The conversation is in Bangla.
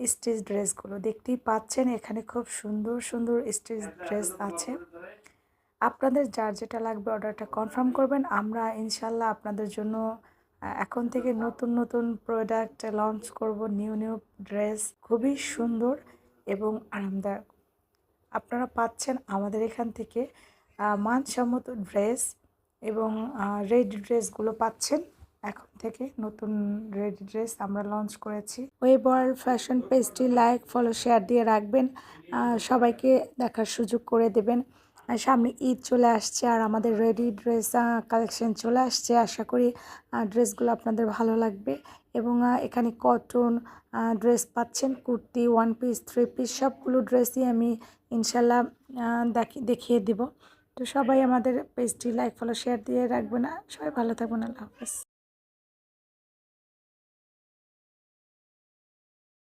স্টেজ ড্রেসগুলো। দেখতেই পাচ্ছেন এখানে খুব সুন্দর সুন্দর স্টেজ ড্রেস আছে। আপনাদের যার যেটা লাগবে অর্ডারটা কনফার্ম করবেন। আমরা ইনশাল্লাহ আপনাদের জন্য এখন থেকে নতুন নতুন প্রোডাক্ট লঞ্চ করব, নিউ নিউ ড্রেস। খুবই সুন্দর এবং আরামদায়ক। আপনারা পাচ্ছেন আমাদের এখান থেকে মানসম্মত ড্রেস এবং রেড ড্রেসগুলো পাচ্ছেন। এখন থেকে নতুন রেডি ড্রেস আমরা লঞ্চ করেছি। ওয়েব ফ্যাশন পেজটি লাইক ফলো শেয়ার দিয়ে রাখবেন। সবাইকে দেখার সুযোগ করে দেবেন। সামনে ঈদ চলে আসছে আর আমাদের রেডি ড্রেস কালেকশন চলে আসছে। আশা করি ড্রেসগুলো আপনাদের ভালো লাগবে। এবং এখানে কটন ড্রেস পাচ্ছেন, kurti one piece three piece সবগুলো ড্রেসই আমি ইনশাল্লাহ দেখি, দেখিয়ে দিব। তো সবাই আমাদের পেজটি লাইক ফলো শেয়ার দিয়ে রাখবেন। সবাই ভালো থাকবেন। আল্লাহ হাফেজ।